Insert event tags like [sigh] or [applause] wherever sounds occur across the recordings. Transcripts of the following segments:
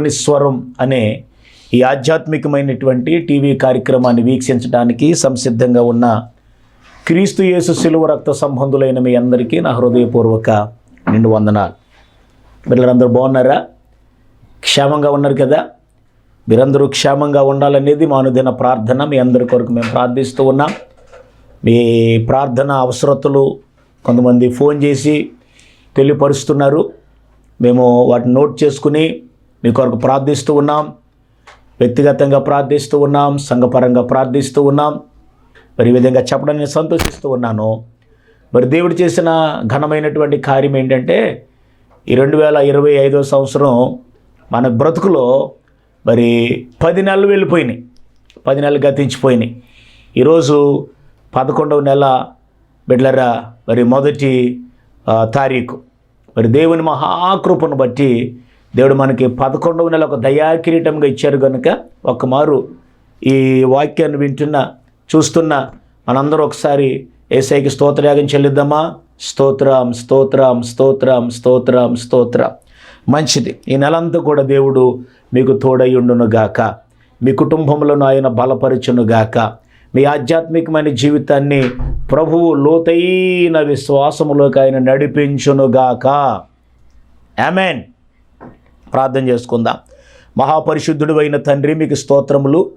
దేవుని స్వరం అనే ఈ ఆధ్యాత్మికమైనటువంటి టీవీ కార్యక్రమాన్ని వీక్షించడానికి సంసిద్ధంగా ఉన్న క్రీస్తు యేసు శిలువ రక్త సంబంధులైన మీ అందరికీ నా హృదయపూర్వక నిండు వందనాలు మీరందరూ బాగున్నారా? క్షేమంగా ఉన్నారు కదా? మీరందరూ క్షేమంగా ఉండాలనేది మా అనుదిన ప్రార్థన. మీ అందరి కొరకు మేము ప్రార్థిస్తూ ఉన్నాం. మీ ప్రార్థన అవసరతలు కొంతమంది ఫోన్ చేసి తెలియపరుస్తున్నారు. మేము వాటిని నోట్ చేసుకుని మీ కొరకు ప్రార్థిస్తూ ఉన్నాం. వ్యక్తిగతంగా ప్రార్థిస్తూ ఉన్నాం. సంఘపరంగా ప్రార్థిస్తూ ఉన్నాం. మరి ఈ విధంగా చెప్పడం నేను సంతోషిస్తూ ఉన్నాను. మరి దేవుడు చేసిన ఘనమైనటువంటి కార్యం ఏంటంటే ఈ రెండు వేల ఇరవై ఐదో సంవత్సరం మన బ్రతుకులో మరి పది నెలలు వెళ్ళిపోయినాయి. పది నెలలు గతించిపోయినాయి. ఈరోజు పదకొండవ నెల బిడ్లరా మరి మొదటి తారీఖు. మరి దేవుని మహాకృపను బట్టి దేవుడు మనకి పదకొండవ నెల ఒక దయాకిరీటంగా ఇచ్చారు కనుక ఒక మారు ఈ వాక్యాన్ని వింటున్న చూస్తున్న మనందరూ ఒకసారి ఏసైకి స్తోత్రయాగం చెల్లిద్దామా? స్తోత్రం స్తోత్రం స్తోత్రం స్తోత్రం స్తోత్రం. మంచిది. ఈ నెలంతా కూడా దేవుడు మీకు తోడయ్యుండునుగాక మీ కుటుంబంలోనూ ఆయన బలపరచును గాక మీ ఆధ్యాత్మికమైన జీవితాన్ని ప్రభువు లోతైన విశ్వాసములోకి ఆయన నడిపించునుగాక. ఆమెన్. ప్రార్థన చేసుకుందాం. మహాపరిశుద్ధుడు అయిన తండ్రి మీకు స్తోత్రములు.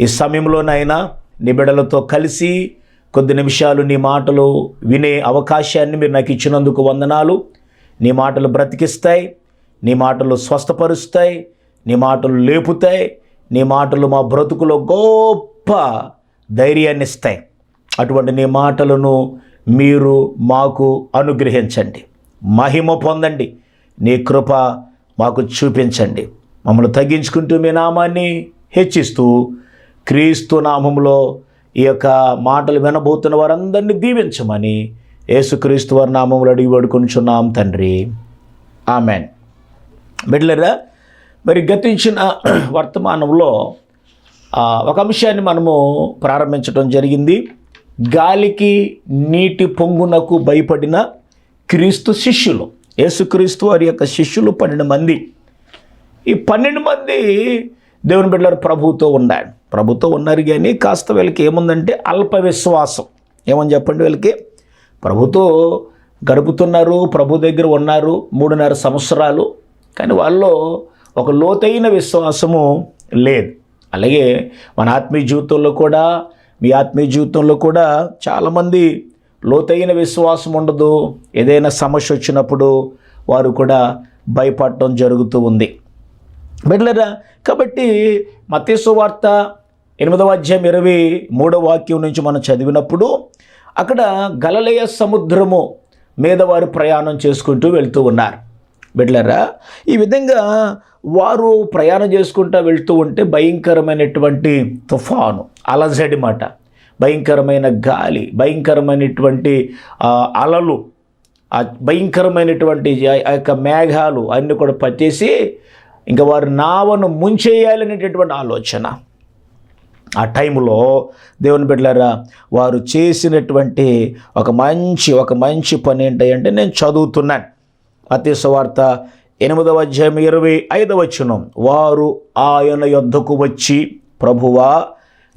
ఈ సమయంలోనైనా నీ బిడలతో కలిసి కొద్ది నిమిషాలు నీ మాటలు వినే అవకాశాన్ని మీరు నాకు ఇచ్చినందుకు వందనాలు. నీ మాటలు బ్రతికిస్తాయి నీ మాటలు స్వస్థపరుస్తాయి నీ మాటలు లేపుతాయి నీ మాటలు మా బ్రతుకులో గొప్ప ధైర్యాన్ని ఇస్తాయి. అటువంటి నీ మాటలను మీరు మాకు అనుగ్రహించండి. మహిమ పొందండి. నీ కృప మాకు చూపించండి. మమ్మల్ని తగ్గించుకుంటూ మీ నామాన్ని హెచ్చిస్తూ క్రీస్తు నామంలో ఈ యొక్క మాటలు వినబోతున్న వారందరినీ దీవించమని యేసుక్రీస్తు వారి నామంలో అడిగి పడుకొనిచున్నాం తండ్రి. ఆమెన్. బిడ్డలరా మరి గతించిన వర్తమానంలో ఒక అంశాన్ని మనము ప్రారంభించడం జరిగింది. గాలికి నీటి పొంగునకు భయపడిన క్రీస్తు శిష్యులు. యేసుక్రీస్తు వారి యొక్క శిష్యులు పన్నెండు మంది. ఈ పన్నెండు మంది దేవుని బిడ్డలు ప్రభుతో ఉన్నారు. ప్రభుతో ఉన్నారు కానీ కాస్త వీళ్ళకి ఏముందంటే అల్ప విశ్వాసం. ఏమని చెప్పండి వీళ్ళకి? ప్రభుతో గడుపుతున్నారు ప్రభు దగ్గర ఉన్నారు మూడున్నర సంవత్సరాలు. కానీ వాళ్ళలో ఒక లోతైన విశ్వాసము లేదు. అలాగే మన ఆత్మీయ జీవితంలో కూడా మీ ఆత్మీయ జీవితంలో కూడా చాలామంది లోతైన విశ్వాసం ఉండదు. ఏదైనా సమస్య వచ్చినప్పుడు వారు కూడా భయపడటం జరుగుతూ ఉంది. బిడ్డలరా కాబట్టి మతేసు వార్త ఎనిమిదవ అధ్యాయం ఇరవై మూడవ వాక్యం నుంచి మనం చదివినప్పుడు అక్కడ గలలయ సముద్రము మీద వారు ప్రయాణం చేసుకుంటూ వెళ్తూ ఉన్నారు. బిడ్లరా ఈ విధంగా వారు ప్రయాణం చేసుకుంటూ వెళ్తూ ఉంటే భయంకరమైనటువంటి తుఫాను అలజడి మాట. భయంకరమైన గాలి భయంకరమైనటువంటి అలలు ఆ భయంకరమైనటువంటి ఆ- యొక్క మేఘాలు అన్నీ కూడా పట్టేసి ఇంకా వారు నావను ముంచేయాలనేటటువంటి ఆలోచన. ఆ టైంలో దేవుని బిడ్డలారా వారు చేసినటువంటి ఒక మంచి ఒక మంచి పని ఏంటంటే నేను చదువుతున్నాను. అతి వార్త ఎనిమిదవ అధ్యాయం ఇరవై ఐదవ వచనం. వారు ఆయన యొద్దకు వచ్చి ప్రభువా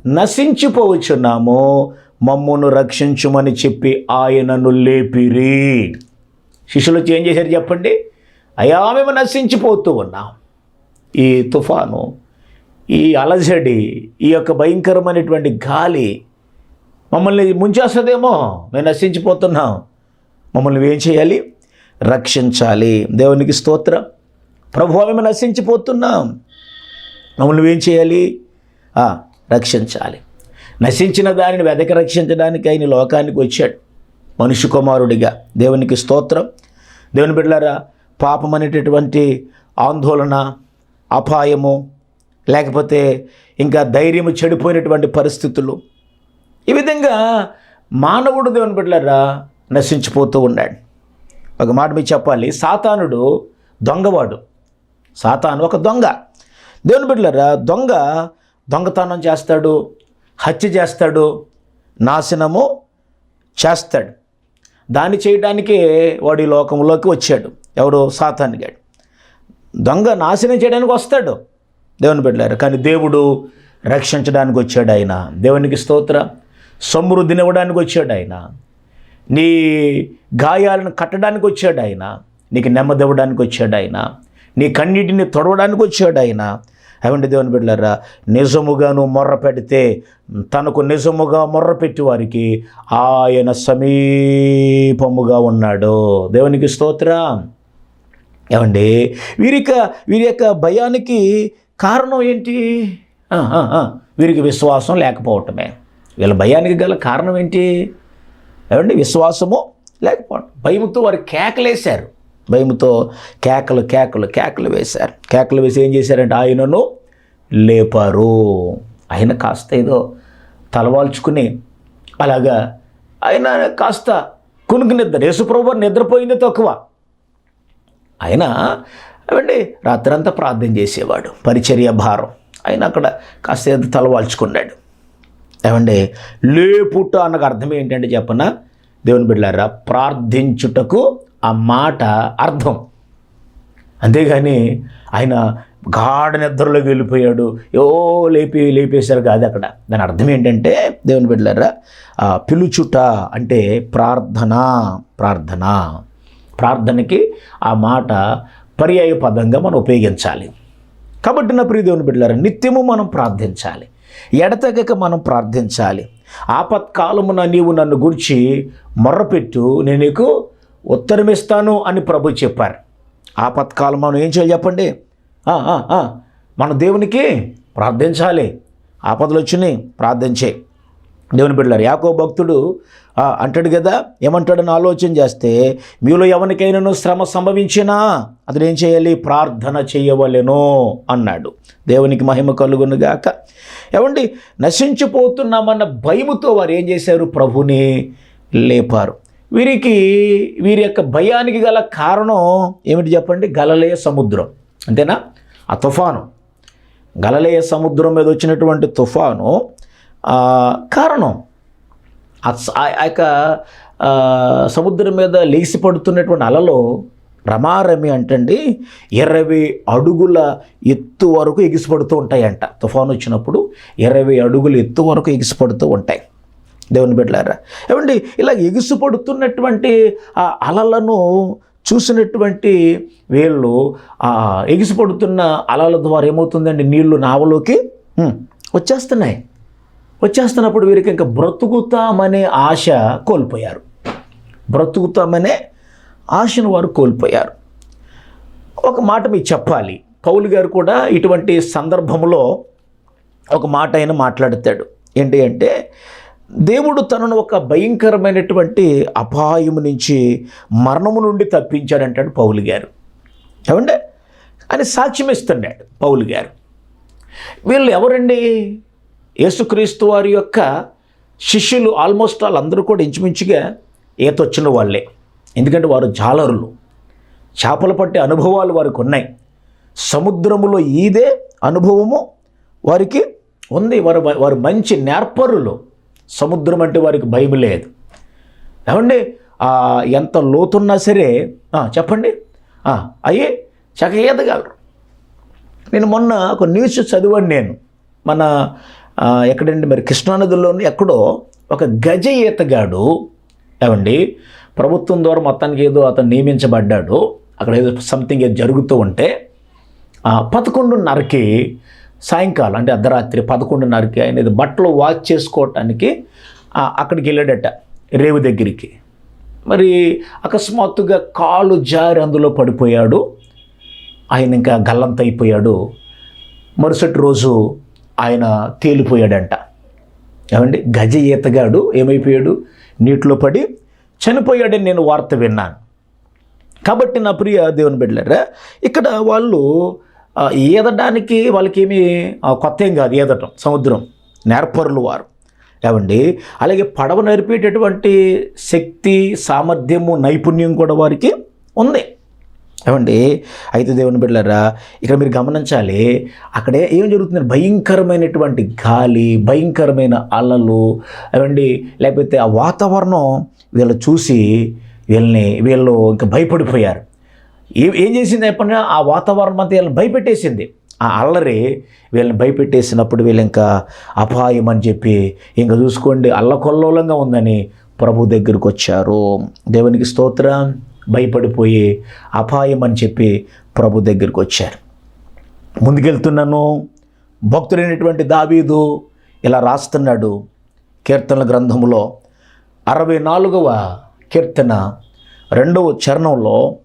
నశించిపోవచ్చున్నాము. మమ్మును రక్షించుమని చెప్పి ఆయనను లేపిరి. శిష్యులు వచ్చి ఏం చేశారు చెప్పండి? అయా మేము నశించిపోతూ ఉన్నాం. ఈ తుఫాను ఈ అలజడి ఈ యొక్క భయంకరమైనటువంటి గాలి మమ్మల్ని ముంచేస్తుందేమో. మేము నశించిపోతున్నాం. మమ్మల్ని ఏం చేయాలి? రక్షించాలి. దేవునికి స్తోత్రం. ప్రభు మేము నశించిపోతున్నాం. మమ్మల్ని ఏం చేయాలి? రక్షించాలి. నశించిన దానిని వెదక రక్షించడానికి ఆయన లోకానికి వచ్చాడు. మనుష్య కుమారుడిగా దేవునికి స్తోత్రం. దేవుని బిడ్డలారా పాపం అనేటటువంటి ఆందోళన అపాయము లేకపోతే ఇంకా ధైర్యము చెడిపోయినటువంటి పరిస్థితులు ఈ విధంగా మానవుడు దేవుని బిడ్డలారా నశించిపోతూ ఉన్నాడు. ఒక మాట మీకు చెప్పాలి. సాతానుడు దొంగవాడు. సాతాను ఒక దొంగ. దేవుని బిడ్డలారా దొంగ దొంగతనం చేస్తాడు హత్య చేస్తాడు నాశనము చేస్తాడు. దాన్ని చేయడానికే వాడు ఈ లోకంలోకి వచ్చాడు. ఎవడు సాతానుగాడు దొంగ నాశనం చేయడానికి వస్తాడు. దేవుని బిడ్డలారు కానీ దేవుడు రక్షించడానికి వచ్చాడు ఆయన. దేవునికి స్తోత్ర సమృద్ధినివ్వడానికి వచ్చాడు ఆయన. నీ గాయాలను కట్టడానికి వచ్చాడు ఆయన. నీకు నెమ్మదివ్వడానికి వచ్చాడు ఆయన. నీ కన్నీటిని తొడవడానికి వచ్చాడు ఆయన. అవండి దేవుని బిడ్డలారా? నిజముగాను మొర్ర పెడితే తనకు నిజముగా మొర్ర పెట్టి వారికి ఆయన సమీపముగా ఉన్నాడు. దేవునికి స్తోత్రం. ఏమండి? వీరి యొక్క వీరి యొక్క భయానికి కారణం ఏంటి? వీరికి విశ్వాసం లేకపోవటమే. వీళ్ళ భయానికి గల కారణం ఏంటి? ఏమండి? విశ్వాసము లేకపోవడం భయముతో వారు కేకలేశారు. భయముతో కేకలు కేకలు కేకలు వేశారు. కేకలు వేసి ఏం చేశారంటే ఆయనను లేపారు. ఆయన కాస్త ఏదో తలవాల్చుకుని అలాగా ఆయన కాస్త కునుకు నిద్ర యేసుప్రభు నిద్రపోయింది తక్కువ. ఆయన ఏమండి రాత్రంతా ప్రార్థన చేసేవాడు పరిచర్య భారం. ఆయన అక్కడ కాస్త ఏదో తలవాల్చుకున్నాడు. ఏమండి లేపుట అన్నకు అర్థం ఏంటంటే చెప్పనా? దేవుని బిడ్డారా ప్రార్థించుటకు ఆ మాట అర్థం. అంతేగాని ఆయన గాఢ నిద్రలోకి వెళ్ళిపోయాడు. ఓ లేపి లేపేశారు కాదు అక్కడ. దాని అర్థం ఏంటంటే దేవుని బిడ్డలారా పిలుచుట అంటే ప్రార్థన ప్రార్థన. ప్రార్థనకి ఆ మాట పర్యాయ పదంగా మనం ఉపయోగించాలి. కాబట్టి నా ప్రియ దేవుని బిడ్డలారా నిత్యము మనం ప్రార్థించాలి. ఎడతెగక మనం ప్రార్థించాలి. ఆపత్కాలమున నీవు నన్ను గురించి మొర్రపెట్టు నేను నీకు ఉత్తరమిస్తాను అని ప్రభు చెప్పారు. ఆపత్కాలం మనం ఏం చేయాలి చెప్పండి? మన దేవునికి ప్రార్థించాలి. ఆపదలు వచ్చినాయి ప్రార్థించే. దేవుని బిడ్డలారు యాకో భక్తుడు అంటాడు కదా ఏమంటాడని ఆలోచన చేస్తే మీలో ఎవరికైనాను శ్రమ సంభవించినా అతను ఏం చేయాలి? ప్రార్థన చేయవలెను అన్నాడు. దేవునికి మహిమ కలుగునుగాక ఏమండి నశించిపోతున్నామన్న భయముతో వారు ఏం చేశారు? ప్రభుని లేపారు. వీరికి వీరి యొక్క భయానికి గల కారణం ఏమిటి చెప్పండి? గలలేయ సముద్రం. అంతేనా? ఆ తుఫాను. గలలేయ సముద్రం మీద వచ్చినటువంటి తుఫాను కారణం. ఆ ఆ యొక్క సముద్రం మీద లేచి పడుతున్నటువంటి అలలో రమారమి అంటండి ఇరవై అడుగుల ఎత్తు వరకు ఎగిసిపడుతూ ఉంటాయంట. తుఫాను వచ్చినప్పుడు ఇరవై అడుగుల ఎత్తు వరకు ఎగిసిపడుతూ ఉంటాయి. దేవుని బిడ్డలారా? ఏమండి ఇలా ఎగిసిపడుతున్నటువంటి ఆ అలలను చూసినటువంటి వీళ్ళు ఆ ఎగిసిపడుతున్న అలల ద్వారా ఏమవుతుందండి? నీళ్ళు నావలోకి వచ్చేస్తున్నాయి. వచ్చేస్తున్నప్పుడు వీరికి ఇంకా బ్రతుకుతామనే ఆశ కోల్పోయారు. బ్రతుకుతామనే ఆశను వారు కోల్పోయారు. ఒక మాట మీకు చెప్పాలి. పౌలు గారు కూడా ఇటువంటి సందర్భంలో ఒక మాట ఆయన మాట్లాడతాడు. ఏంటి అంటే దేవుడు తనను ఒక భయంకరమైనటువంటి అపాయము నుంచి మరణము నుండి తప్పించాడంటాడు పౌలు గారు. ఏమంటే అని సాక్ష్యం ఇస్తున్నాడు పౌలు గారు. వీళ్ళు ఎవరండి? యేసుక్రీస్తు వారి యొక్క శిష్యులు ఆల్మోస్ట్ వాళ్ళందరూ కూడా ఇంచుమించుగా ఈత వచ్చిన వాళ్ళే. ఎందుకంటే వారు జాలరులు. చేపలు పట్టే అనుభవాలు వారికి ఉన్నాయి. సముద్రములో ఈదే అనుభవము వారికి ఉంది. వారు వారు మంచి నేర్పరులు. సముద్రం అంటే వారికి భయం లేదు. ఏమండి? ఎంత లోతున్నా సరే చెప్పండి. అయ్యి చక్క ఈదగలరు నేను మొన్న ఒక న్యూస్ చదివాను నేను. మన ఎక్కడండి మరి? కృష్ణానదిలోని ఎక్కడో ఒక గజ ఈతగాడు ఏమండి? ప్రభుత్వం ద్వారా మొత్తానికి ఏదో అతను నియమించబడ్డాడు. అక్కడ ఏదో సంథింగ్ ఏదో జరుగుతూ ఉంటే ఆ, పదకొండున్నరకి సాయంకాలం అంటే అర్ధరాత్రి పదకొండున్నరకి ఆయన బట్టలు వాచ్ చేసుకోవటానికి అక్కడికి వెళ్ళాడట రేవు దగ్గరికి. మరి అకస్మాత్తుగా కాలు జారి అందులో పడిపోయాడు. ఆయన ఇంకా గల్లంత అయిపోయాడు మరుసటి రోజు ఆయన తేలిపోయాడంట. ఏమండి? గజ ఈతగాడు ఏమైపోయాడు? నీటిలో పడి చనిపోయాడని నేను వార్త విన్నాను. కాబట్టి నా ప్రియ దేవుని బిడ్డలారా ఇక్కడ వాళ్ళు ఈదడానికి వాళ్ళకేమి కొత్త ఏం కాదు ఈదటం సముద్రం నేర్పరులు వారు. ఏమండి? అలాగే పడవ నేర్పేటటువంటి శక్తి సామర్థ్యము నైపుణ్యం కూడా వారికి ఉంది. ఏమండి? అయితే దేవుని బిడ్డలారా ఇక్కడ మీరు గమనించాలి అక్కడే ఏం జరుగుతుంది భయంకరమైనటువంటి గాలి భయంకరమైన అలలు ఏమండి? లేకపోతే ఆ వాతావరణం వీళ్ళు చూసి వీళ్ళని వీళ్ళు ఇంకా భయపడిపోయారు. ఏ ఏం చేసింది ఎప్పుడైనా ఆ వాతావరణం అంతా వీళ్ళని భయపెట్టేసింది. ఆ అల్లరి వీళ్ళని భయపెట్టేసినప్పుడు వీళ్ళు ఇంకా అపాయం అని చెప్పి ఇంకా చూసుకోండి అల్లకొల్లోలంగా ఉందని ప్రభు దగ్గరికి వచ్చారు. దేవునికి స్తోత్రం. భయపడిపోయి అపాయం అని చెప్పి ప్రభు దగ్గరికి వచ్చారు. ముందుకెళ్తున్నాను. భక్తుడైనటువంటి దావీదు ఇలా రాస్తున్నాడు కీర్తనల గ్రంథములో. అరవై నాలుగవ కీర్తన రెండవ చరణంలో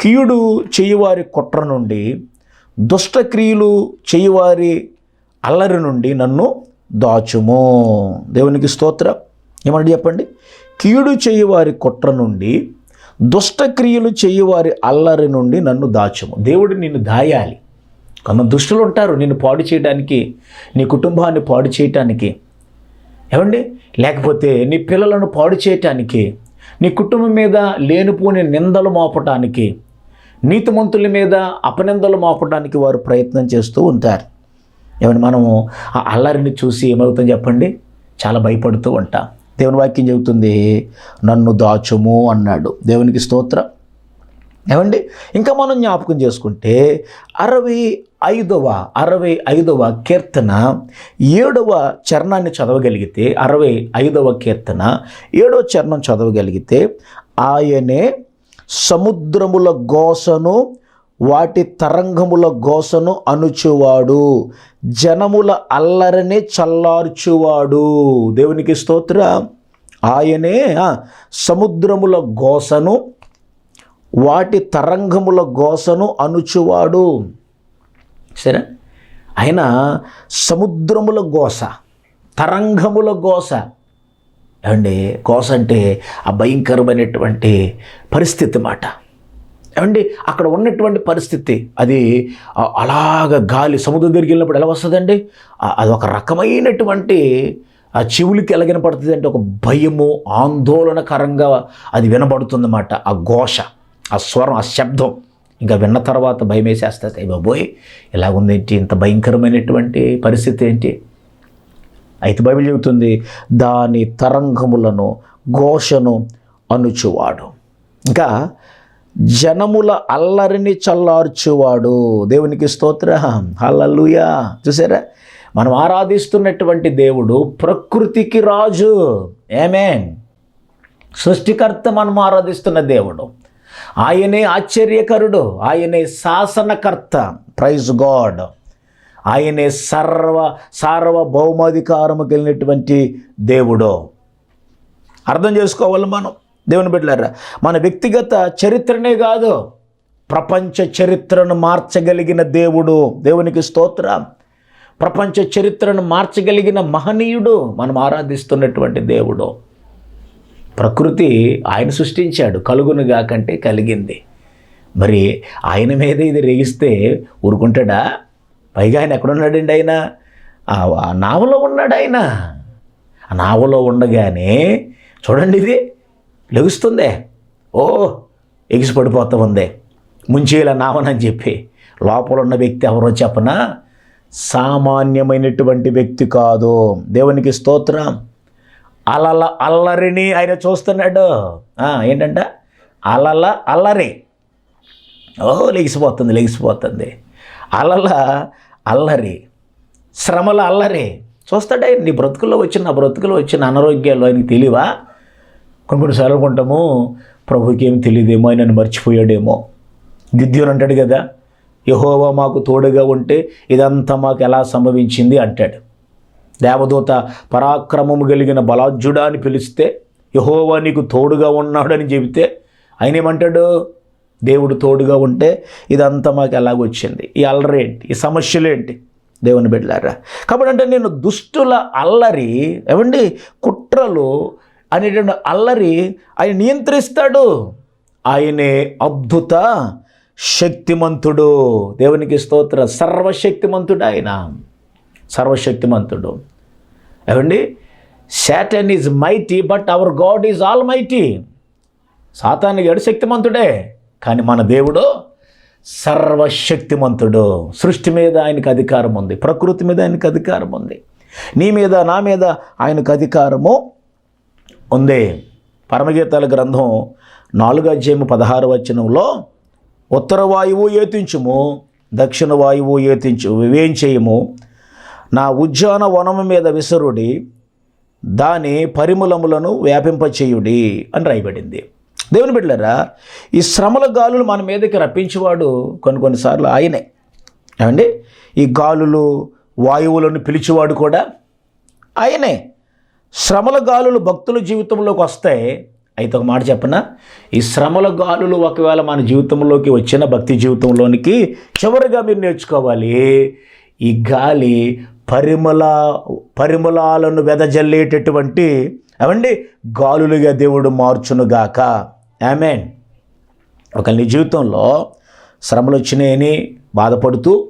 కీయుడు చేయువారి కుట్ర నుండి దుష్టక్రియలు చేయువారి అల్లరి నుండి నన్ను దాచుము. దేవునికి స్తోత్ర. ఏమంటే చెప్పండి? కీడు చేయువారి కుట్ర నుండి దుష్టక్రియలు చేయువారి అల్లరి నుండి నన్ను దాచుము. దేవుడు నిన్ను దాయాలి. కొంత దుష్టులు ఉంటారు. నిన్ను పాడు చేయడానికి నీ కుటుంబాన్ని పాడు చేయటానికి. ఏమండి? లేకపోతే నీ పిల్లలను పాడు చేయటానికి నీ కుటుంబం మీద లేనిపోని నిందలు మోపటానికి నీతిమంతుల మీద అపనిందలు మోపడానికి వారు ప్రయత్నం చేస్తూ ఉంటారు. ఏమని మనము ఆ అల్లరిని చూసి ఏమవుతుందో చెప్పండి? చాలా భయపడుతూ ఉంటాం. దేవుని వాక్యం చెబుతుంది నన్ను దాచుము అన్నాడు. దేవునికి స్తోత్రం. ఏమండి ఇంకా మనం జ్ఞాపకం చేసుకుంటే అరవై ఐదవ అరవై ఐదవ కీర్తన ఏడవ చరణాన్ని చదవగలిగితే అరవై ఐదవ కీర్తన ఏడవ చరణం చదవగలిగితే ఆయనే సముద్రముల గోసను వాటి తరంగముల గోసను అణుచువాడు జనముల అల్లరిని చల్లార్చువాడు. దేవునికి స్తోత్ర. ఆయనే సముద్రముల గోసను వాటి తరంగముల గోసను అనుచువాడు. సరే ఆయన సముద్రముల గోస తరంగముల గోస ఏమండి కోస అంటే ఆ భయంకరమైనటువంటి పరిస్థితి మాట. ఏమండి అక్కడ ఉన్నటువంటి పరిస్థితి అది అలాగ గాలి సముద్రం దగ్గరికి వెళ్ళినప్పుడు ఎలా వస్తుందండి? అది ఒక రకమైనటువంటి ఆ చెవులకి ఎలాగిన పడుతుంది అంటే ఒక భయము ఆందోళనకరంగా అది వినబడుతుందన్నమాట ఆ ఘోష ఆ స్వరం ఆ శబ్దం ఇంకా విన్న తర్వాత భయం వేసేస్తుంది బాబోయ్ ఇలాగుందేంటి? ఇంత భయంకరమైనటువంటి పరిస్థితి ఏంటి? అయితే బైబిల్ చెబుతుంది దాని తరంగములను ఘోషను అనుచువాడు. ఇంకా జనముల అల్లరిని చల్లార్చువాడు. దేవునికి స్తోత్ర. హల్లెలూయా. చూసారా? మనం ఆరాధిస్తున్నటువంటి దేవుడు ప్రకృతికి రాజు. ఏమేన్ సృష్టికర్త మనం ఆరాధిస్తున్న దేవుడు. ఆయనే ఆశ్చర్యకరుడు. ఆయనే శాసనకర్త. ప్రైజ్ గాడ్ ఆయనే సర్వ సార్వభౌమాధికారము కలిగినటువంటి దేవుడు. అర్థం చేసుకోవాలి మనం. దేవుని బిడ్డలారా మన వ్యక్తిగత చరిత్రనే కాదు ప్రపంచ చరిత్రను మార్చగలిగిన దేవుడు. దేవునికి స్తోత్రం. ప్రపంచ చరిత్రను మార్చగలిగిన మహనీయుడు మనం ఆరాధిస్తున్నటువంటి దేవుడు. ప్రకృతి ఆయన సృష్టించాడు కలుగునుగా కంటే కలిగింది. మరి ఆయన మీద ఇది రేగిస్తే ఊరుకుంటాడా? పైగా ఆయన ఎక్కడున్నాడండి ఆయన? ఆ నావలో ఉన్నాడు ఆయన. ఆ నావలో ఉండగానే చూడండి ఇది లెగుస్తుందే. ఓ ఎగిసి పడిపోతూ ఉంది. ముంచేలా నావనని చెప్పి లోపల ఉన్న వ్యక్తి ఎవరో చెప్పనా? సామాన్యమైనటువంటి వ్యక్తి కాదు. దేవునికి స్తోత్రం. అలల అల్లరిని ఆయన చూస్తున్నాడు. ఏంటంట? అలల అల్లరి. ఓ లెగిసిపోతుంది లెగిసిపోతుంది. అలల అల్లరి శ్రమల అల్లరి. చూస్తాడే నీ బ్రతుకుల్లో వచ్చిన నా బ్రతుకులో వచ్చిన అనారోగ్యాలు ఆయనకి తెలియవా? కొన్ని కొన్నిసార్లు అనుకుంటాము ప్రభుకి ఏం తెలియదేమో ఆయన మర్చిపోయాడేమో. గిద్యోని అంటాడు కదా యహోవా మాకు తోడుగా ఉంటే ఇదంతా మాకు ఎలా సంభవించింది? అంటాడు. దేవదూత పరాక్రమము కలిగిన బలాజ్జుడా అని పిలిస్తే యహోవా నీకు తోడుగా ఉన్నాడని చెబితే ఆయన ఏమంటాడు? దేవుడు తోడుగా ఉంటే ఇదంతా మాకు ఎలాగొచ్చింది? ఈ అల్లరేంటి ఈ సమస్యలు ఏంటి? దేవుని బిడ్డలారా కాబట్టి అంటే నేను దుష్టుల అల్లరి ఏమండి? కుట్రలు అనేటువంటి అల్లరి ఆయన నియంత్రిస్తాడు. ఆయనే అద్భుత శక్తిమంతుడు. దేవునికి స్తోత్ర. సర్వశక్తిమంతుడు ఆయన. సర్వశక్తిమంతుడు. ఏమండి? Satan is mighty but our God is almighty సాతాను గడు శక్తిమంతుడే. కానీ మన దేవుడు సర్వశక్తిమంతుడు. సృష్టి మీద ఆయనకు అధికారం ఉంది. ప్రకృతి మీద ఆయనకు అధికారం ఉంది. నీ మీద నా మీద ఆయనకు అధికారము ఉంది. పరమగీతాల గ్రంథం నాలుగు అధ్యాయము పదహారు వచనంలో ఉత్తర వాయువు ఏతించుము దక్షిణ వాయువు ఏతించు వివేం చేయము? నా ఉద్యాన వనము మీద విసరుడి దాని పరిమళములను వ్యాపింపచేయుడి అని రాయబడింది. దేవుని బిడ్డలరా ఈ శ్రమల గాలులు మన మీదకి రప్పించేవాడు కొన్ని కొన్నిసార్లు ఆయనే. ఏమండి? ఈ గాలులు వాయువులను పిలిచేవాడు కూడా ఆయనే. శ్రమల గాలులు భక్తుల జీవితంలోకి వస్తాయి అయితే ఒక మాట చెప్పనా? ఈ శ్రమల గాలులు ఒకవేళ మన జీవితంలోకి వచ్చిన భక్తి జీవితంలోనికి చివరిగా మీరు నేర్చుకోవాలి. ఈ గాలి పరిమళ పరిమళాలను వెదజల్లేటటువంటి అవండి గాలులుగా దేవుడు మార్చునుగాక. ఆమెన్. ఒక నీ జీవితంలో శ్రమలు వచ్చినాయని బాధపడుతూ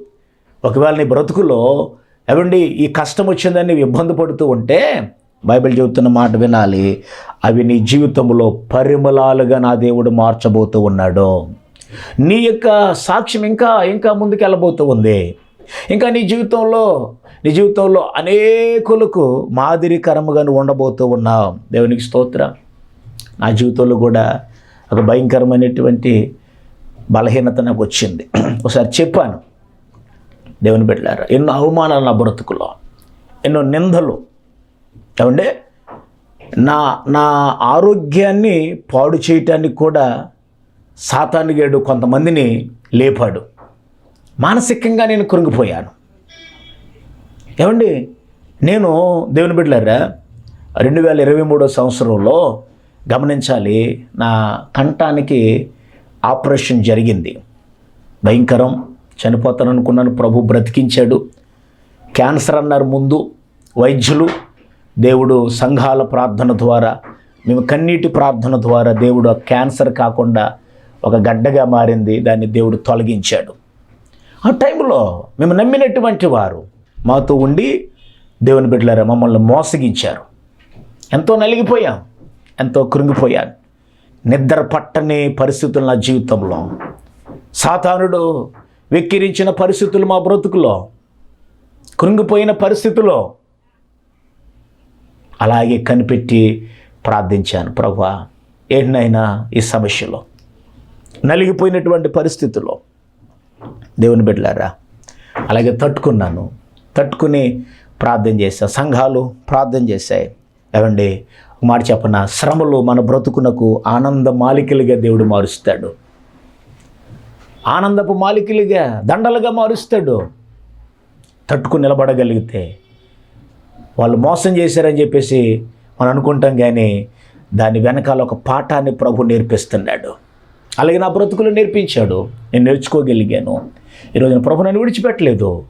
ఒకవేళ నీ బ్రతుకులో ఏమండి ఈ కష్టం వచ్చిందని ఇబ్బంది పడుతూ ఉంటే బైబిల్ చెబుతున్న మాట వినాలి. అవి నీ జీవితంలో పరిమళాలుగా నా దేవుడు మార్చబోతూ ఉన్నాడు. నీ యొక్క సాక్ష్యం ఇంకా ఇంకా ముందుకు వెళ్ళబోతూ ఉంది. ఇంకా నీ జీవితంలో నీ జీవితంలో అనేకులకు మాదిరికరముగా నువ్వు ఉండబోతూ ఉన్నావు. దేవునికి స్తోత్రం. నా జీవితంలో కూడా ఒక భయంకరమైనటువంటి బలహీనత నాకు వచ్చింది. ఒకసారి చెప్పాను దేవుని బిడ్డలారా ఎన్నో అవమానాలు నా బ్రతుకులో ఎన్నో నిందలు. ఏమంటే నా నా ఆరోగ్యాన్ని పాడు చేయటానికి కూడా సాతానుగేడు కొంతమందిని లేపాడు. మానసికంగా నేను కృంగిపోయాను. ఏమండి నేను దేవుని బిడ్డలారా రెండు వేల ఇరవై మూడో సంవత్సరంలో గమనించాలి నా కంఠానికి ఆపరేషన్ జరిగింది. భయంకరం చనిపోతాను అనుకున్నాను ప్రభు బ్రతికించాడు. క్యాన్సర్ అన్నారు ముందు వైద్యులు దేవుడు సంఘాల ప్రార్థన ద్వారా మేము కన్నీటి ప్రార్థన ద్వారా దేవుడు ఆ క్యాన్సర్ కాకుండా ఒక గడ్డగా మారింది దాన్ని దేవుడు తొలగించాడు. ఆ టైంలో మేము నమ్మినటువంటి వారు మాతో ఉండి దేవుని బిడ్డలారా మమ్మల్ని మోసగించారు. ఎంతో నలిగిపోయాం. ఎంతో కృంగిపోయాను నిద్ర పట్టని పరిస్థితులు నా జీవితంలో. సాతానుడు వెక్కిరించిన పరిస్థితులు మా బ్రతుకులో. కృంగిపోయిన పరిస్థితిలో అలాగే కనిపెట్టి ప్రార్థించాను. ప్రభా ఏంటైనా ఈ సమస్యలో? నలిగిపోయినటువంటి పరిస్థితుల్లో. దేవుని బిడ్డలారా అలాగే తట్టుకున్నాను. తట్టుకుని ప్రార్థన చేశాను. సంఘాలు ప్రార్థన చేశాయి. ఏమండి? మాట చెప్పన శ్రమలు మన బ్రతుకునకు ఆనంద మాలికలుగా దేవుడు మారుస్తాడు. ఆనందపు మాలికలుగా దండలుగా మారుస్తాడు. తట్టుకు నిలబడగలిగితే వాళ్ళు మోసం చేశారని చెప్పేసి మనం అనుకుంటాం కానీ దాని వెనకాల ఒక పాఠాన్ని ప్రభు నేర్పిస్తున్నాడు. అలాగే నా బ్రతుకులు నేర్పించాడు. నేను నేర్చుకోగలిగాను. ఈరోజు ప్రభు నన్ను విడిచిపెట్టలేదు.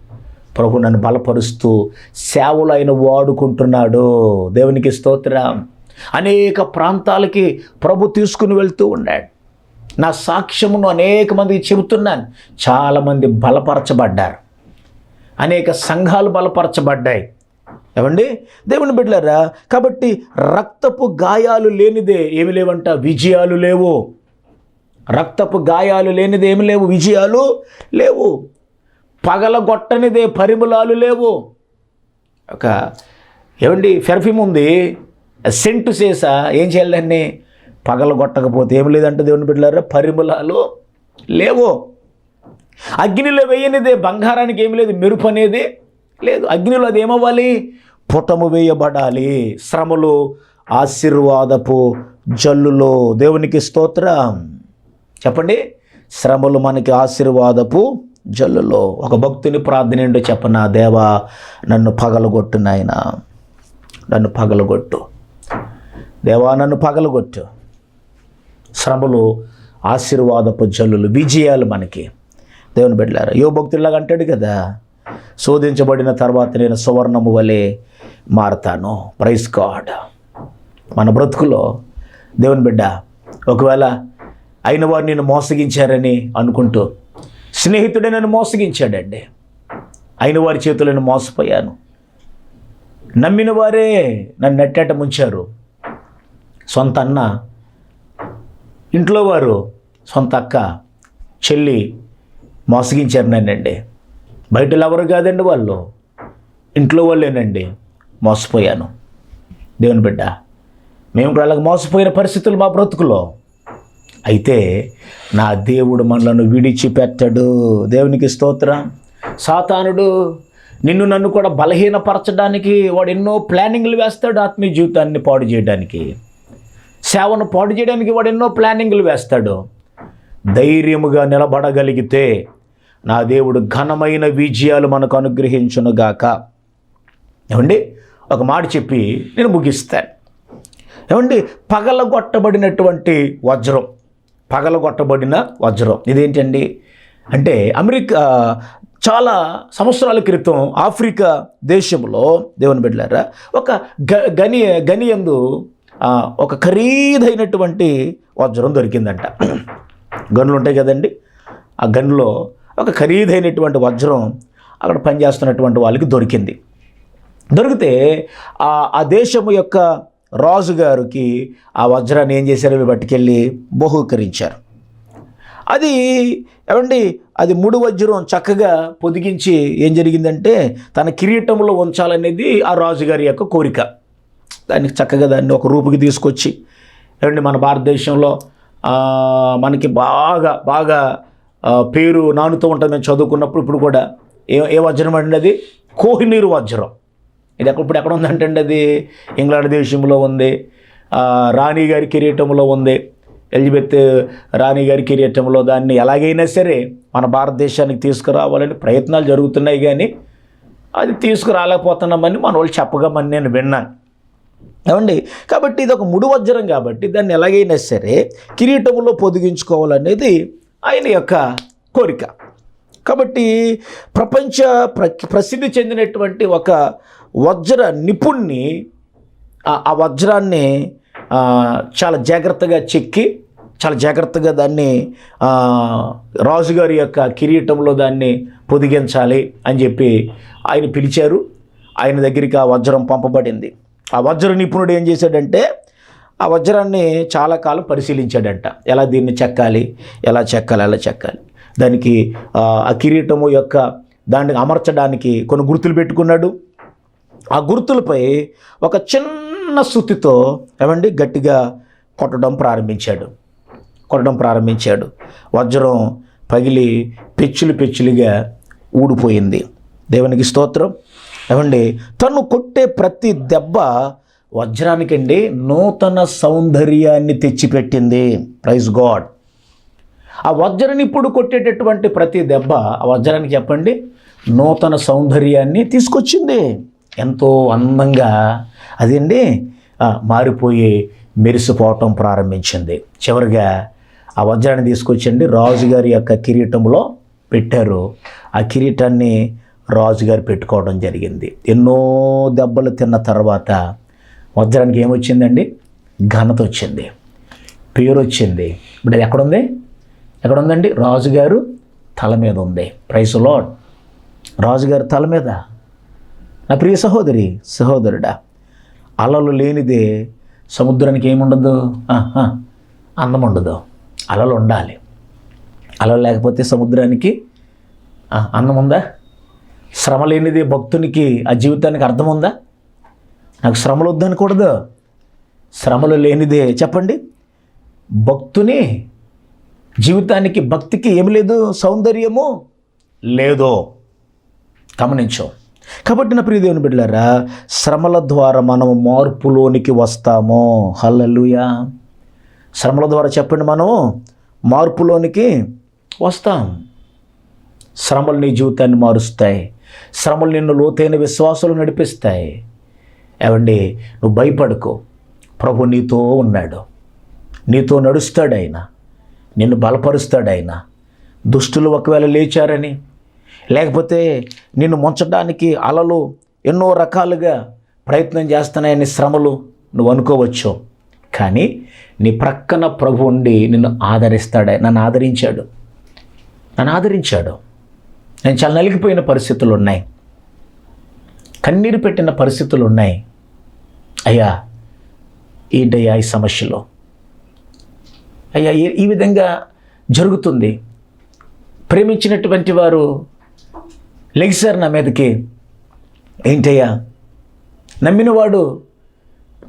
ప్రభు నన్ను బలపరుస్తూ సేవలు ఆయన వాడుకుంటున్నాడు దేవునికి స్తోత్రం. అనేక ప్రాంతాలకి ప్రభు తీసుకుని వెళ్తూ ఉన్నాడు. నా సాక్ష్యమును అనేక మందికి చెబుతున్నాను. చాలామంది బలపరచబడ్డారు. అనేక సంఘాలు బలపరచబడ్డాయి. ఏమండి? దేవుని బిడ్డలారా కాబట్టి రక్తపు గాయాలు లేనిదే ఏమి లేవంట? విజయాలు లేవు. రక్తపు గాయాలు లేనిదే ఏమి లేవు? విజయాలు లేవు. పగలగొట్టనిదే పరిమళాలు లేవు. ఒక ఏమండి? పెర్ఫ్యూమ్ ఉంది. సెంటు చేసా. ఏం చేయాలి దాన్ని? పగలగొట్టకపోతే ఏం లేదంటే దేవుని బిడ్డలారా? పరిమళాలు లేవు. అగ్నిలో వేయనిదే బంగారానికి ఏమి లేదు మెరుపు అనేది లేదు. అగ్నిలో అది ఏమవ్వాలి? పుటము వేయబడాలి. శ్రమలు ఆశీర్వాదపు జల్లులో దేవునికి స్తోత్రం. చెప్పండి. శ్రమలు మనకి ఆశీర్వాదపు జల్లులో. ఒక భక్తుని ప్రార్థన ఏంటో చెప్పనా? దేవా నన్ను పగలగొట్టు నాయన. నన్ను పగలగొట్టు. దేవా నన్ను పగలగొట్టు. శ్రమలు ఆశీర్వాదపు జల్లులు విజయాలు మనకి. దేవుని బిడ్డలారా యో భక్తుల్లాగా అంటాడు కదా శోధించబడిన తర్వాత నేను సువర్ణము వలె మారతాను. ప్రైస్ గాడ్ మన బ్రతుకులో దేవుని బిడ్డ ఒకవేళ అయిన వారు నేను మోసగించారని అనుకుంటూ స్నేహితుడే నన్ను మోసగించాడండి. అయిన వారి చేతులను నేను మోసపోయాను. నమ్మిన వారే నన్ను నెట్టేట ముంచారు. సొంత అన్న ఇంట్లో వారు సొంత అక్క చెల్లి మోసగించారు నన్నండి బయటలు ఎవరు కాదండి వాళ్ళు. ఇంట్లో వాళ్ళేనండి మోసపోయాను. దేవుని బిడ్డ మేము కూడా అలాగ మోసపోయిన పరిస్థితులు మా బ్రతుకులో. అయితే నా దేవుడు మనలను విడిచిపెట్టడు. దేవునికి స్తోత్రం. సాతానుడు నిన్ను నన్ను కూడా బలహీనపరచడానికి వాడు ఎన్నో ప్లానింగ్లు వేస్తాడు ఆత్మీయ జీవితాన్ని పాడు చేయడానికి. సేవను పాడు చేయడానికి వాడు ఎన్నో ప్లానింగ్లు వేస్తాడు. ధైర్యముగా నిలబడగలిగితే నా దేవుడు ఘనమైన విజయాలు మనకు అనుగ్రహించునుగాక. ఏమండి? ఒక మాట చెప్పి నేను ముగిస్తాను. ఏమండి? పగలగొట్టబడినటువంటి వజ్రం. పగలగొట్టబడిన వజ్రం. ఇదేంటండి? అంటే అమెరికా చాలా సంవత్సరాల క్రితం ఆఫ్రికా దేశంలో దేవుని బిడ్డలారా ఒక గ గని గనియందు ఒక ఖరీదైనటువంటి వజ్రం దొరికిందంట. గన్నులు ఉంటాయి కదండి. ఆ గన్లో ఒక ఖరీదైనటువంటి వజ్రం అక్కడ పనిచేస్తున్నటువంటి వాళ్ళకి దొరికింది. దొరికితే ఆ ఆ దేశము యొక్క రాజుగారికి ఆ వజ్రాన్ని ఏం చేశారు? అవి పట్టుకెళ్ళి బహూకరించారు. అది ఏమండి? అది ముడి వజ్రం చక్కగా పొదిగించి ఏం జరిగిందంటే తన కిరీటంలో ఉంచాలనేది ఆ రాజుగారి యొక్క కోరిక. దానికి చక్కగా దాన్ని ఒక రూపుకి తీసుకొచ్చి ఏమండి మన భారతదేశంలో మనకి బాగా బాగా పేరు నానుతూ ఉంటుంది మేము చదువుకున్నప్పుడు ఇప్పుడు కూడా ఏ ఏ వజ్రం అండి అది? కోహినీరు వజ్రం. ఇది ఎక్కడ ఇప్పుడు ఎక్కడ ఉందంటే అండి అది? ఇంగ్లాండ్ దేశంలో ఉంది రాణి గారి కిరీటంలో ఉంది. ఎలిజబెత్ రాణి గారి కిరీటంలో దాన్ని ఎలాగైనా సరే మన భారతదేశానికి తీసుకురావాలని ప్రయత్నాలు జరుగుతున్నాయి కానీ అది తీసుకురాలేకపోతున్నామని మన వాళ్ళు చెప్పగమని నేను విన్నాను. ఏమండి? కాబట్టి ఇది ఒక ముడి వజ్రం కాబట్టి దాన్ని ఎలాగైనా సరే కిరీటంలో పొదిగించుకోవాలనేది ఆయన యొక్క కోరిక. కాబట్టి ప్రపంచ ప్ర ప్రసిద్ధి చెందినటువంటి ఒక వజ్ర నిపుణ్ణి ఆ- ఆ వజ్రాన్ని చాలా జాగ్రత్తగా చెక్కి చాలా జాగ్రత్తగా దాన్ని రాజుగారి యొక్క కిరీటంలో దాన్ని పొదిగించాలి అని చెప్పి ఆయన పిలిచారు. ఆయన దగ్గరికి ఆ వజ్రం పంపబడింది. ఆ వజ్ర నిపుణుడు ఏం చేశాడంటే ఆ వజ్రాన్ని చాలా కాలం పరిశీలించాడంట. ఎలా దీన్ని చెక్కాలి? ఎలా చెక్కాలి? ఎలా చెక్కాలి? దానికి ఆ, కిరీటము యొక్క దాన్ని అమర్చడానికి కొన్ని గుర్తులు పెట్టుకున్నాడు. ఆ గుర్తులపై ఒక చిన్న సుత్తితో ఏమండి గట్టిగా కొట్టడం ప్రారంభించాడు. కొట్టడం ప్రారంభించాడు. వజ్రం పగిలి పెచ్చులు పెచ్చులుగా ఊడిపోయింది. దేవునికి స్తోత్రం. ఏమండి? తను కొట్టే ప్రతి దెబ్బ వజ్రానికండి. నూతన సౌందర్యాన్ని తెచ్చిపెట్టింది. Praise God. ఆ వజ్రాన్ని ఇప్పుడు కొట్టేటటువంటి ప్రతి దెబ్బ ఆ వజ్రానికి చెప్పండి? నూతన సౌందర్యాన్ని తీసుకొచ్చింది. ఎంతో అందంగా అదండి? మారిపోయి మెరిసిపోవటం ప్రారంభించింది. చివరిగా ఆ వజ్రాన్ని తీసుకొచ్చండి రాజుగారి యొక్క కిరీటంలో పెట్టారు. ఆ కిరీటాన్ని రాజుగారు పెట్టుకోవడం జరిగింది. ఎన్నో దెబ్బలు తిన్న తర్వాత వజ్రానికి ఏమొచ్చిందండి? ఘనత వచ్చింది పేరు వచ్చింది ఇప్పుడు అది ఎక్కడుంది? ఎక్కడ ఉందండి రాజుగారు తల మీద ఉంది. ప్రైస్ లాడ్ రాజుగారి తల మీద. నా ప్రియ సహోదరి సహోదరుడా అలలు లేనిదే సముద్రానికి ఏముండదు? అందం ఉండదు అలలు ఉండాలి. అలలు లేకపోతే సముద్రానికి అందం ఉందా శ్రమ లేనిదే భక్తునికి ఆ జీవితానికి అర్థం ఉందా నాకు శ్రమలు వద్దనకూడదు శ్రమలు లేనిదే చెప్పండి. భక్తుని జీవితానికి భక్తికి ఏమి లేదు సౌందర్యము లేదో గమనించాం. కాబట్టి నా ప్రియ దేవుని బిడ్డలారా శ్రమల ద్వారా మనం మార్పులోనికి వస్తాము. హల్లలుయా. శ్రమల ద్వారా చెప్పండి మనం మార్పులోనికి వస్తాం. శ్రమలు నీ జీవితాన్ని మారుస్తాయి. శ్రమలు నిన్ను లోతైన విశ్వాసాలు నడిపిస్తాయి. ఏమండి? నువ్వు భయపడుకో. ప్రభు నీతో ఉన్నాడు. నీతో నడుస్తాడు ఆయన నిన్ను బలపరుస్తాడు ఆయన దుష్టులు ఒకవేళ లేచారని. లేకపోతే నిన్ను ముంచడానికి అలలు ఎన్నో రకాలుగా ప్రయత్నం చేస్తున్నాయని శ్రమలు నువ్వు అనుకోవచ్చు. కానీ నీ ప్రక్కన ప్రభు ఉండి నిన్ను ఆదరిస్తాడు? నన్ను ఆదరించాడు. నన్ను ఆదరించాడు. నేను చాలా నలిగిపోయిన పరిస్థితులు ఉన్నాయి. కన్నీరు పెట్టిన పరిస్థితులు ఉన్నాయి. అయ్యా ఏంటయ్యా ఈ సమస్యలో. అయ్యా ఈ- ఈ విధంగా జరుగుతుంది. ప్రేమించినటువంటి వారు లెగిసారు నా మీదకి. ఏంటయ్యా? నమ్మినవాడు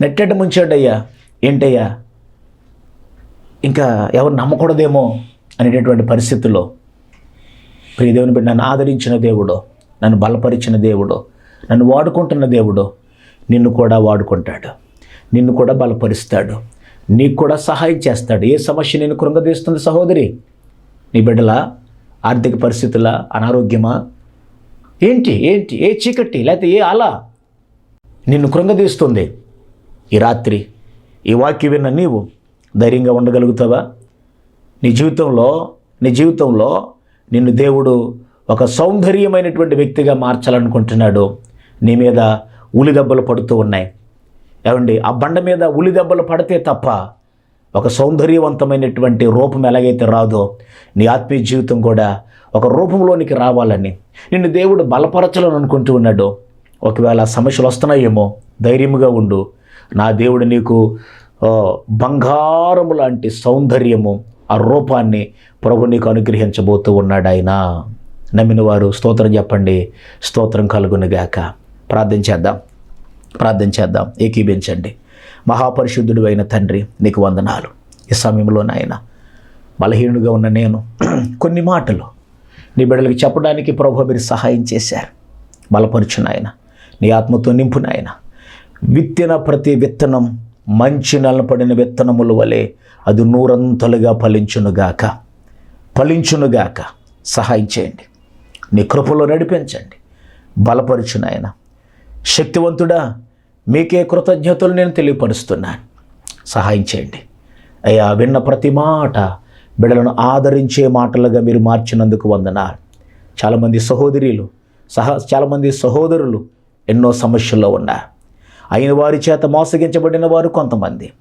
నెట్టెట ముంచాడయ్యా. ఏంటయ్యా? ఇంకా ఎవరు నమ్మకూడదేమో అనేటటువంటి పరిస్థితుల్లో ప్రియ దేవుని బిడ్డ నన్ను ఆదరించిన దేవుడు నన్ను బలపరిచిన దేవుడు నన్ను వాడుకుంటున్న దేవుడు నిన్ను కూడా వాడుకుంటాడు నిన్ను కూడా బలపరుస్తాడు నీకు కూడా సహాయం చేస్తాడు. ఏ సమస్య నేను కృంగదీస్తుంది సహోదరి? నీ బిడ్డల ఆర్థిక పరిస్థితుల అనారోగ్యమా? ఏంటి ఏంటి ఏ చీకటి లేకపోతే ఏ అలా నిన్ను కృంగదీస్తుంది? ఈ రాత్రి ఈ వాక్య విన్న నీవు ధైర్యంగా ఉండగలుగుతావా? నీ జీవితంలో నీ జీవితంలో నిన్ను దేవుడు ఒక సౌందర్యమైనటువంటి వ్యక్తిగా మార్చాలనుకుంటున్నాడు. నీ మీద ఉలిదెబ్బలు పడుతూ ఉన్నాయి. ఏమండి? ఆ బండ మీద ఉలి దెబ్బలు పడితే తప్ప ఒక సౌందర్యవంతమైనటువంటి రూపం ఎలాగైతే రాదో నీ ఆత్మీయ జీవితం కూడా ఒక రూపంలోనికి రావాలని నిన్ను దేవుడు బలపరచాలని అనుకుంటూ ఉన్నాడు. ఒకవేళ సమస్యలు వస్తున్నాయేమో ధైర్యముగా ఉండు. నా దేవుడు నీకు బంగారము లాంటి సౌందర్యము ఆ రూపాన్ని ప్రభు నీకు అనుగ్రహించబోతూ ఉన్నాడు ఆయన. నమ్మిన వారు స్తోత్రం చెప్పండి. స్తోత్రం కలుగునుగాక ప్రార్థన చేద్దాం. ప్రార్థన చేద్దాం. ఏకీభించండి మహాపరిశుద్ధుడు అయిన తండ్రి నీకు వందనాలు. ఈ సమయంలో నాయన బలహీనుడిగా ఉన్న నేను [clears throat] కొన్ని మాటలు నీ బిడ్డలకు చెప్పడానికి ప్రభు మీరు సహాయం చేశారు. బలపరుచు నాయన నీ ఆత్మతో నింపు నాయన. విత్తిన ప్రతి విత్తనం మంచి నలపడిన విత్తనముల వలె అది నూరంతలుగా ఫలించునుగాక ఫలించునుగాక. సహాయం చేయండి. నీ కృపలో నడిపించండి. బలపరుచునాయన శక్తివంతుడా మీకే కృతజ్ఞతలు నేను తెలియపరుస్తున్నాను. సహాయం చేయండి. అయ్యా విన్న ప్రతి మాట బిడ్డలను ఆదరించే మాటలుగా మీరు మార్చినందుకు వందనాలు. చాలామంది సహోదరులు సహ చాలామంది సహోదరులు ఎన్నో సమస్యల్లో ఉన్నారు. అయిన వారి చేత మోసగించబడిన వారు కొంతమంది.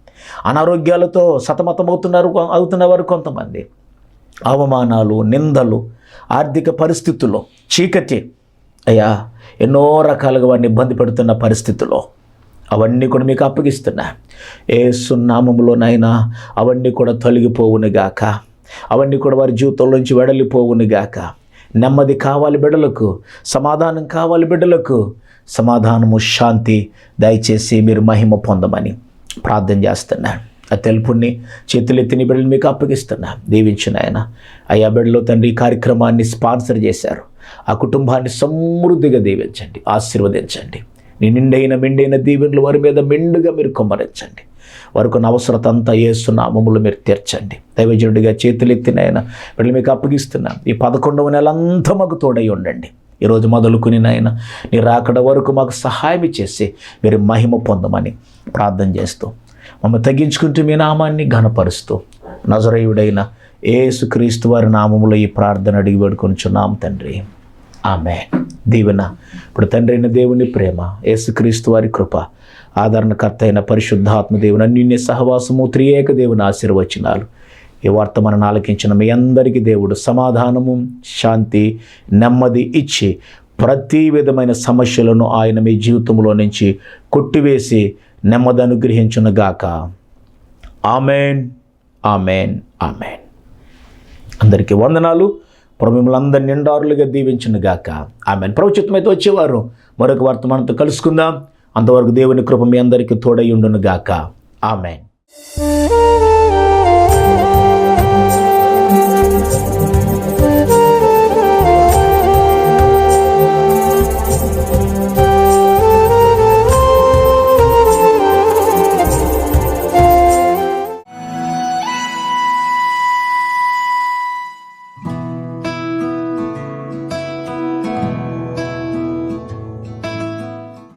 అనారోగ్యాలతో సతమతమవుతున్నారు అవుతున్న వారు కొంతమంది. అవమానాలు నిందలు ఆర్థిక పరిస్థితుల్లో చీకటి. అయ్యా ఎన్నో రకాలుగా వాడిని ఇబ్బంది పెడుతున్న పరిస్థితుల్లో అవన్నీ కూడా మీకు అప్పగిస్తున్నా. ఏ సున్నామంలోనైనా అవన్నీ కూడా తొలగిపోవునుగాక అవన్నీ కూడా వారి జీవితంలోంచి వెడలిపోవునిగాక నెమ్మది కావాలి బిడ్డలకు సమాధానం కావాలి బిడ్డలకు సమాధానము శాంతి దయచేసి మీరు మహిమ పొందమని ప్రార్థన చేస్తున్నాను ఆ తెలుపుని చేతులెత్తిని బిడ్డలు మీకు అప్పగిస్తున్నా. దీవించిన ఆయన అయ్యా బిడ్డలో తండ్రి కార్యక్రమాన్ని స్పాన్సర్ చేశారు. ఆ కుటుంబాన్ని సమృద్ధిగా దీవించండి ఆశీర్వదించండి. నీ నిండైన మిండైన దీవెనలు వారి మీద మిండుగా మీరు కుమ్మరించండి. వరకు అవసరత అంతా ఏసునామములు మీరు తీర్చండి. దైవజనుడిగా చేతులెత్తిన ఆయన వీళ్ళు మీకు అప్పగిస్తున్నాను ఈ పదకొండవ నెల అంతా మాకు తోడై ఉండండి. ఈరోజు మొదలుకుని నాయన నీ రాకడ వరకు మాకు సహాయం చేసి మీరు మహిమ పొందమని ప్రార్థన చేస్తూ మమ్మల్ని తగ్గించుకుంటూ మీ నామాన్ని ఘనపరుస్తూ నజరేయుడైన ఏసుక్రీస్తు వారి నామములో ఈ ప్రార్థన అడిగి పెడుకొనిచున్నాం తండ్రి. ఆమె దీవెన. ఇప్పుడు తండ్రి అయిన దేవుని ప్రేమ యేసుక్రీస్తు వారి కృప ఆదరణకర్త అయిన పరిశుద్ధాత్మ దేవుని అన్యున్య సహవాసము త్రియేక దేవుని ఆశీర్వచనాలు ఈ వర్తమానం ఆలకించిన మీ అందరికీ దేవుడు సమాధానము శాంతి నెమ్మది ఇచ్చి ప్రతి విధమైన సమస్యలను ఆయన మీ జీవితంలో నుంచి కొట్టివేసి నెమ్మది అనుగ్రహించునుగాక ఆమెన్ ఆమెన్ ఆమెన్. అందరికీ వందనాలు. ప్రభు అందరిని నిండారులుగా దీవించునుగాక. ఆమెన్. ఆమె ప్రవచితమైతే వచ్చేవారు. మరొక వర్తమానంతో కలుసుకుందాం. అంతవరకు దేవుని కృప మీ అందరికీ తోడై గాక ఆమెన్. Thank you.